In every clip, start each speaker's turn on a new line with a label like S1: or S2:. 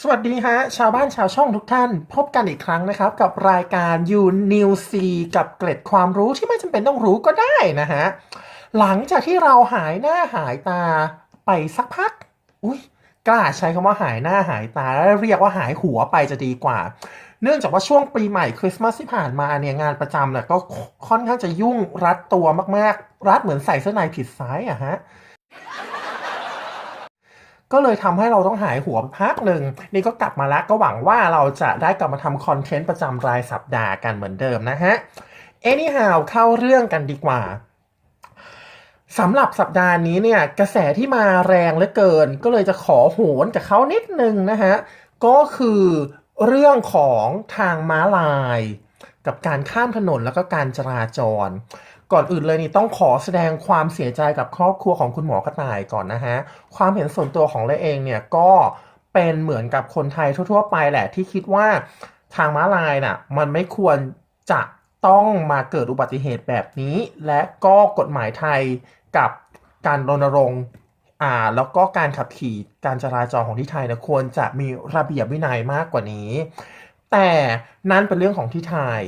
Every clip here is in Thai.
S1: สวัสดีฮะ ชาวบ้านชาวช่องทุกท่าน พบกันอีกครั้งนะครับ กับรายการยูนิวซีกับเกร็ดความรู้ที่ไม่จำเป็นต้องรู้ก็ได้นะฮะ หลังจากที่เราหายหน้าหายตาไปสักพัก อุ้ยกล้าใช้คำว่าหายหน้าหายตาแล้วเรียกว่าหายหัวไปจะดีกว่า เนื่องจากว่าช่วงปีใหม่คริสต์มาสที่ผ่านมาเนี่ยงานประจำเนี่ยก็ค่อนข้างจะยุ่งรัดตัวมากๆ รัดเหมือนใส่เสื้อในผิดไซส์อะฮะ ก็เลยทำให้เราต้องหายหัวพักหนึ่ง นี่ก็กลับมาแล้วก็หวังว่าเราจะได้กลับมาทำคอนเทนต์ประจำรายสัปดาห์กันเหมือนเดิมนะฮะ anyhow เข้าเรื่องกันดีกว่าสำหรับสัปดาห์นี้เนี่ยกระแสที่มาแรงเหลือเกิน ก็เลยจะขอโหนกับเขานิดนึงนะฮะ ก็คือเรื่องของทางม้าลาย กับการข้ามถนนแล้วก็การจราจร ก่อนอื่นเลยนี่ต้องขอแสดงความเสียใจกับครอบครัวของคุณหมอกระต่ายก่อนนะฮะ ความเห็นส่วนตัวของเลยเองเนี่ยก็เป็นเหมือนกับคนไทยทั่ว ๆ ไปแหละที่คิดว่าทางม้าลายน่ะมันไม่ควรจะต้องมาเกิดอุบัติเหตุแบบนี้ และก็กฎหมายไทยกับการรณรงค์อ่าแล้วก็การขับขี่การจราจรของที่ไทยนะควรจะมีระเบียบวินัยมากกว่านี้ แต่นั่นเป็นเรื่องของที่ไทย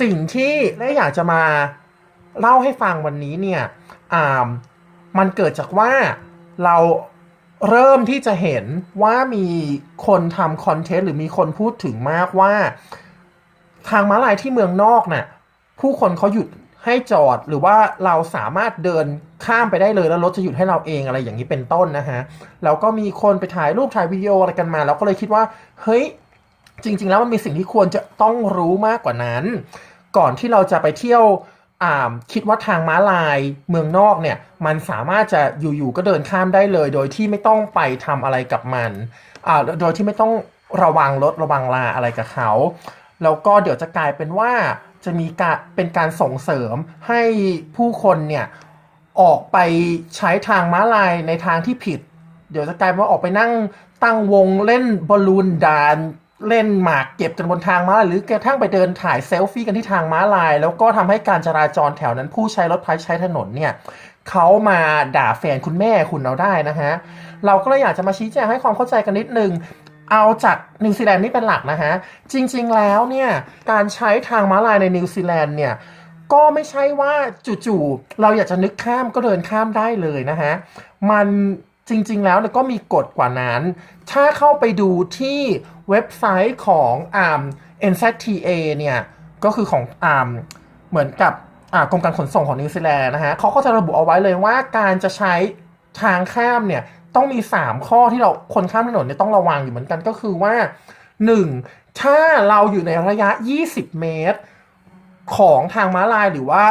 S1: สิ่งที่และอยากจะมา เล่าให้ฟังวันนี้เนี่ยอ่ามันเกิดจากว่าเราเริ่มที่จะเห็นว่ามีคนทำคอนเทนต์หรือมีคนพูดถึงมากว่า ทางม้าลายที่เมืองนอกน่ะผู้คนเขาหยุดให้จอดหรือว่าเราสามารถเดินข้ามไปได้เลยแล้วรถจะหยุดให้เราเองอะไรอย่างนี้เป็นต้นนะฮะแล้วก็มีคนไปถ่ายรูปถ่ายวิดีโออะไรกันมาแล้วก็เลยคิดว่า เฮ้ย จริง ๆ แล้วมันมีสิ่งที่ควรจะต้องรู้มากกว่านั้น ก่อนที่เราจะไปเที่ยว คิดว่าทางม้าลายเมืองนอกเนี่ย มันสามารถจะอยู่ๆก็เดินข้ามได้เลย โดยที่ไม่ต้องไปทำอะไรกับมันอ่าโดยที่ไม่ต้องระวังรถระวังลาอะไรกับเขา แล้วก็เดี๋ยวจะกลายเป็นว่าจะมีการเป็นการส่งเสริมให้ผู้คนเนี่ยออกไปใช้ทางม้าลายในทางที่ผิด เดี๋ยวจะกลายเป็นว่าออกไปนั่งตั้งวงเล่นบอลลูนดาน เล่นหมากเก็บกันบนทางม้าลายหรือกระทั่งไปเดินถ่ายเซลฟี่กันที่ทางม้าลาย แล้วก็ทำให้การจราจรแถวนั้นผู้ใช้รถใช้ถนนเนี่ยเขามาด่าแฟนคุณแม่คุณเราได้นะฮะ เราก็เลยอยากจะมาชี้แจงให้ความเข้าใจกันนิดนึง เอาจากนิวซีแลนด์นี่เป็นหลักนะฮะ จริง ๆ แล้วเนี่ยการใช้ทางม้าลายในนิวซีแลนด์เนี่ยก็ไม่ใช่ว่าจู่ๆเราอยากจะนึกข้ามก็เดินข้ามได้เลยนะฮะ มัน จริง ๆ แล้วก็มีกฎกว่านั้น ถ้าเข้าไปดูที่เว็บไซต์ของอ่า NZTA เนี่ย ก็คือของอ่าเหมือนกับกรมการขนส่งของนิวซีแลนด์นะฮะเขาก็จะระบุเอาไว้เลยว่าการจะใช้ทางข้ามเนี่ยต้องมี 3 ข้อที่เราคนข้ามถนนเนี่ยต้องระวังอยู่เหมือนกันก็คือว่า 1. ถ้าเราอยู่ในระยะ 20 เมตร ของทางม้าลายหรือว่า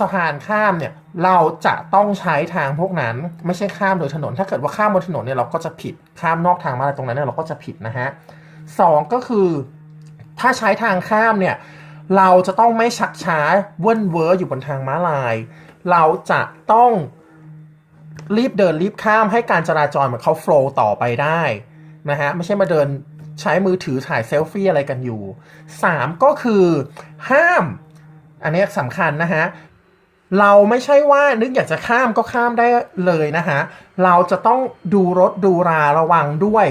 S1: สะพานข้ามเนี่ยเราจะต้องใช้ทางพวกนั้น ไม่ใช่ข้ามโดยถนน ถ้าเกิดว่าข้ามบนถนนเนี่ยเราก็จะผิดข้ามนอกทางม้าลายตรงนั้นเนี่ยเราก็จะผิดนะฮะสองก็คือถ้าใช้ทางข้ามเนี่ยเราจะต้องไม่ชักช้าเว่นเวอร์อยู่บนทางม้าลาย เราจะต้องรีบเดินรีบข้ามให้การจราจรเหมือนเขาโฟล์ต่อไปได้นะฮะไม่ใช่มาเดินใช้มือถือถ่ายเซลฟี่อะไรกันอยู่ 3 ก็คือห้าม อันนี้สำคัญนะฮะ เราไม่ใช่ว่านึกอยากจะข้ามก็ข้ามได้เลยนะฮะ เราจะต้องดูรถดูราระวังด้วย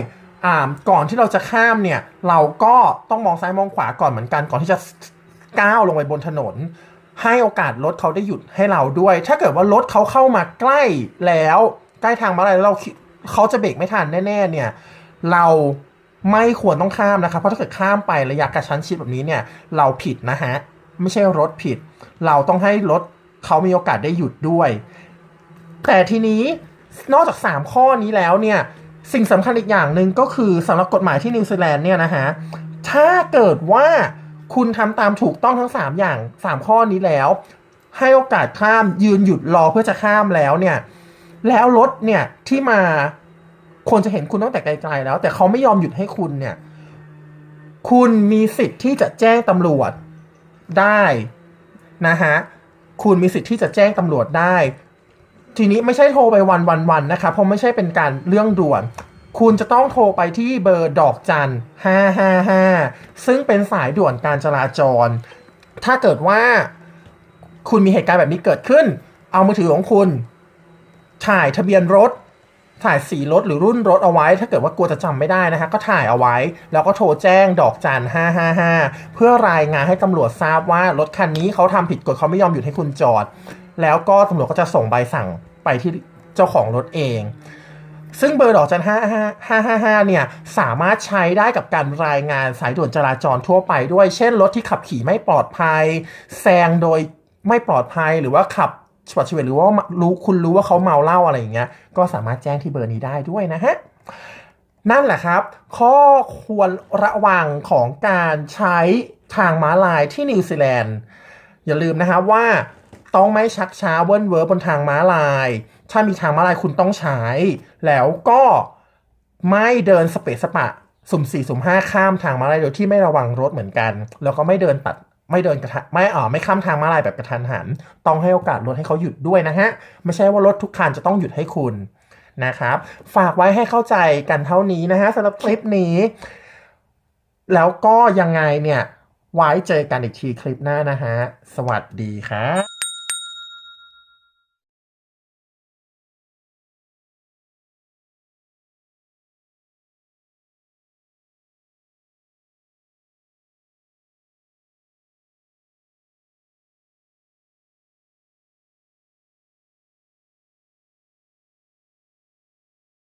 S1: อ่าก่อนที่เราจะข้ามเนี่ย เราก็ต้องมองซ้ายมองขวาก่อนเหมือนกัน ก่อนที่จะก้าวลงไปบนถนน ให้โอกาสรถเขาได้หยุดให้เราด้วย ถ้าเกิดว่ารถเขาเข้ามาใกล้แล้ว ใกล้ทางมาลายแล้วเราเขาจะเบรกไม่ทันแน่ ๆ เนี่ย เราไม่ควรต้องข้ามนะครับเพราะถ้าเกิดข้ามไประยะกระชั้นชิดแบบนี้เนี่ย เราผิดนะฮะ ไม่ใช่รถผิด เราต้องให้รถ เขามีโอกาสได้หยุดด้วย แต่ทีนี้นอกจาก 3 ข้อนี้แล้วเนี่ยสิ่งสำคัญอีกอย่างหนึ่งก็คือสำหรับกฎหมายที่นิวซีแลนด์เนี่ยนะฮะถ้าเกิดว่าคุณทำตามถูกต้องทั้ง 3 อย่าง 3 ข้อนี้แล้ว ให้โอกาสข้ามยืนหยุดรอเพื่อจะข้ามแล้วเนี่ยแล้วรถเนี่ยที่มาควรจะเห็นคุณตั้งแต่ไกลๆแล้ว แต่เขาไม่ยอมหยุดให้คุณเนี่ย คุณมีสิทธิ์ที่จะแจ้งตำรวจได้นะฮะ คุณมีสิทธิ์ที่จะแจ้งตำรวจได้ ทีนี้ไม่ใช่โทรไปวันวันวันนะคะเพราะไม่ใช่เป็นการเรื่องด่วน คุณจะต้องโทรไปที่เบอร์ดอกจันห้าห้าห้าซึ่งเป็นสายด่วนการจราจร ถ้าเกิดว่าคุณมีเหตุการณ์แบบนี้เกิดขึ้น เอามือถือของคุณ ถ่ายทะเบียนรถ ถ่ายสีรถหรือรุ่นรถเอาไว้ ถ้าเกิดว่ากลัวจะจำไม่ได้นะฮะก็ถ่ายเอาไว้ แล้วก็โทรแจ้งดอกจัน555 เพื่อรายงานให้ตำรวจทราบว่ารถคันนี้เขาทำผิดกฎเขาไม่ยอมหยุดให้คุณจอด แล้วก็ตำรวจก็จะส่งใบสั่งไปที่เจ้าของรถเอง ซึ่งเบอร์ดอกจัน555 เนี่ย สามารถใช้ได้กับการรายงานสายด่วนจราจรทั่วไปด้วย เช่นรถที่ขับขี่ไม่ปลอดภัย แซงโดยไม่ปลอดภัยหรือว่าขับ ฉวัดเวียนหรือว่ารู้คุณรู้ว่าเขาเมาเหล้าอะไรอย่างเงี้ย ก็สามารถแจ้งที่เบอร์นี้ได้ด้วยนะฮะนั่นแหละครับ ข้อควรระวังของการใช้ทางม้าลายที่นิวซีแลนด์ อย่าลืมนะครับว่าต้องไม่ชักช้าเวิ้นเวอร์บนทางม้าลาย ถ้ามีทางม้าลายคุณต้องใช้ แล้วก็ไม่เดินสเปซสปะ สุ่มสี่สุ่มห้าข้ามทางม้าลายโดยที่ไม่ระวังรถเหมือนกัน แล้วก็ไม่เดินตัด ไม่เดินกระทันไม่เออไม่ข้ามทางมาลายแบบกระทันหัน ต้องให้โอกาสรถให้เขาหยุดด้วยนะฮะ ไม่ใช่ว่ารถทุกคันจะต้องหยุดให้คุณนะครับ ฝากไว้ให้เข้าใจกันเท่านี้นะฮะสำหรับคลิปนี้ แล้วก็ยังไงเนี่ย ไว้เจอกันอีกทีคลิปหน้านะฮะ สวัสดีครับ